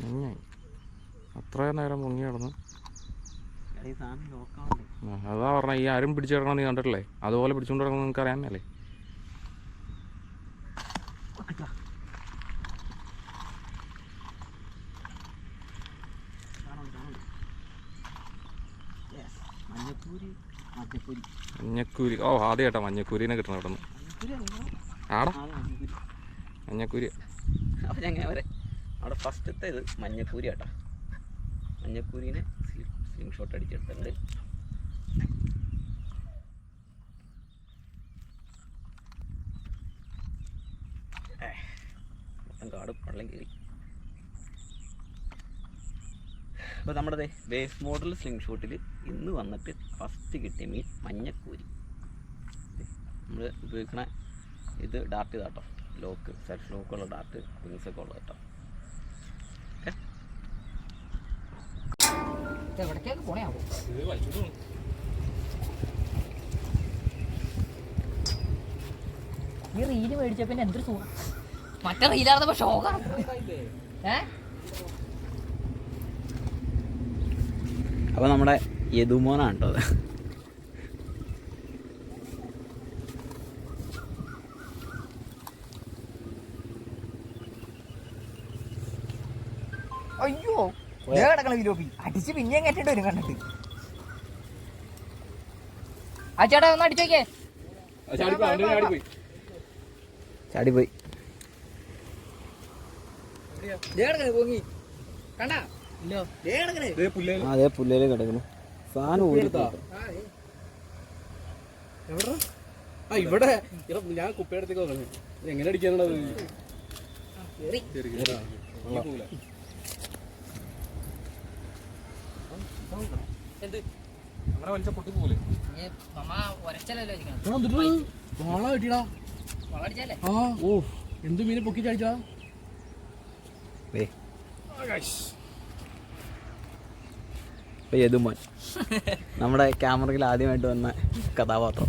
മുങ്ങായി അത്ര നേരം മുങ്ങി കിടന്നു അതാ പറഞ്ഞ ഈ ആരും പിടിച്ചു കിടക്കണം നീ കണ്ടിട്ടില്ലേ? അതുപോലെ പിടിച്ചുകൊണ്ട് കിടക്കണം നിങ്ങൾക്ക് അറിയാമല്ലേ മഞ്ഞക്കൂരി. ഓ ആദ്യമായിട്ടാ മഞ്ഞക്കൂരിനെ കിട്ടണം കിട്ടുന്നു ആടാ. മഞ്ഞക്കൂരി. അവരങ്ങനെ അവിടെ ഫസ്റ്റത്തെ ഇത് മഞ്ഞക്കൂരി കേട്ടോ മഞ്ഞക്കൂരിനെ സ്ലിം ഷോട്ട് അടിച്ചെടുത്തിട്ടുണ്ട്. മൊത്തം കാട് വെള്ളം കയറി. അപ്പോൾ നമ്മുടെ ബേസ് മോഡൽ സ്ലിം ഷോട്ടിൽ ഇന്ന് വന്നിട്ട് ഫസ്റ്റ് കിട്ടിയ മീൻ മഞ്ഞക്കൂരി നമ്മൾ ഉപയോഗിക്കണ ഇത് ഡാർട്ട് ഇതാട്ടോ ലോക്ക് സെൽഫ് ലോക്കുള്ള ഡാർട്ട് വിങ്സ് ഒക്കെ ഉള്ളത് കേട്ടോ എവിടേക്കൊക്കെ പോണയാവോ ഈ റീൽ മേടിച്ച പിന്നെ എന്തൊരു സുഖം. മറ്റേ റീലാർന്നപ്പോ ഷോക്കാണ് ഏ? അപ്പോൾ നമ്മുടെ യദുമോനാണ് കേട്ടോ അത്. അയ്യോ. കിടക്കണ അടിച്ച് പിന്നെയും കെട്ടിട്ട് വരും കണ്ടിട്ട്. ആ ചേട്ടാ ഒന്ന് അടിച്ചോക്കേ ചാടിപ്പോയി അതേ പുല്ലേൽ. കിടക്കുന്നു സാധനം ആ ഇവിടെ. ഞാൻ കുപ്പയടത്തേക്ക് എങ്ങനെ അടിക്കാനുള്ളത് എന്ത് നമ്മളെ വലിച്ച ഓ മീനെ പൊക്കി ചാടിച്ചാ നമ്മുടെ ക്യാമറയിൽ ആദ്യമായിട്ട് വന്ന കഥാപാത്രം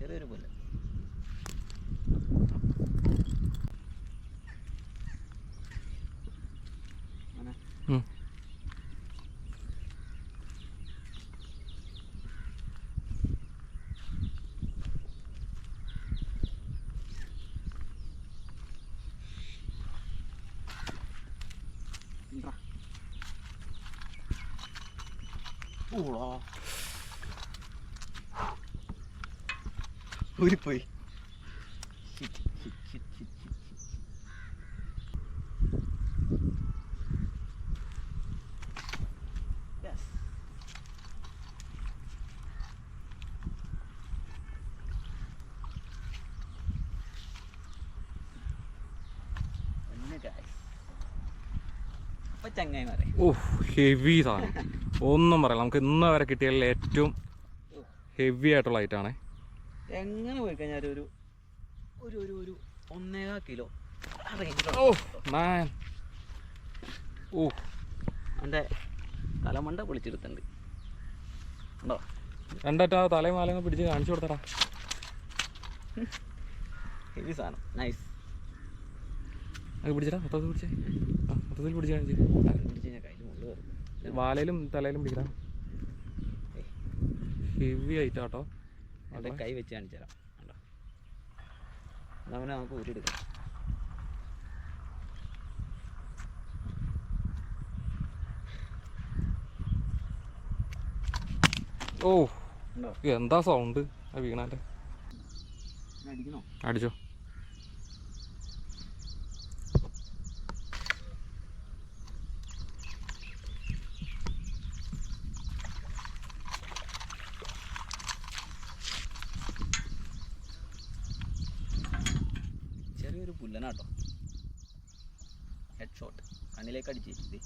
ചെറിയൊരു പുല്ല്. അങ്ങനെ ഊരിപ്പോയി. ഹെവി സാധനം. ഒന്നും പറയാം നമുക്ക് ഇന്ന് വരെ കിട്ടിയതിൽ ഏറ്റവും ഹെവി ആയിട്ടുള്ള ഐറ്റാണേ എങ്ങനെ പോയി കഴിഞ്ഞാൽ ഒരു ഒരു ഒരു ഒരു ഒന്നേകാ കിലോ. ഓ മാൻ ഓ. അവന്റെ തലമണ്ട പൊളിച്ചെടുത്തുണ്ട് ഉണ്ടോ? രണ്ടറ്റ തലയും മാലങ്ങ് പിടിച്ച് കാണിച്ചു കൊടുത്തടാ. ഹെവി സാധനം. നൈസ് അത് പിടിച്ചടാ മൊത്തത്തിൽ പിടിച്ചേ. ആ മൊത്തത്തിൽ പിടിച്ച് കാണിച്ച്. പിടിച്ച് കഴിഞ്ഞാൽ കയ്യിൽ മുള്ളു വാലയിലും തലയിലും പിടിക്കടാ. ഹെവി ആയിട്ടാ കേട്ടോ അവിടെ കൈ വെച്ച് കാണിച്ചു തരാം. കണ്ടോ? അവനെ നമുക്ക് ഊരിയെടുക്കാം ഓ എന്താ സൗണ്ട് ആ വീണാന്റെ ഒരു പുല്ലനാട്ടോ ഹെഡ് ഷോട്ട് കണ്ണിലേക്ക് അടിച്ചിട്ട്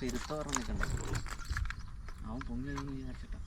പെരുത്ത പറഞ്ഞിട്ടുണ്ടോ? അവൻ പൊങ്ങി വിചാരിച്ചിട്ടാ.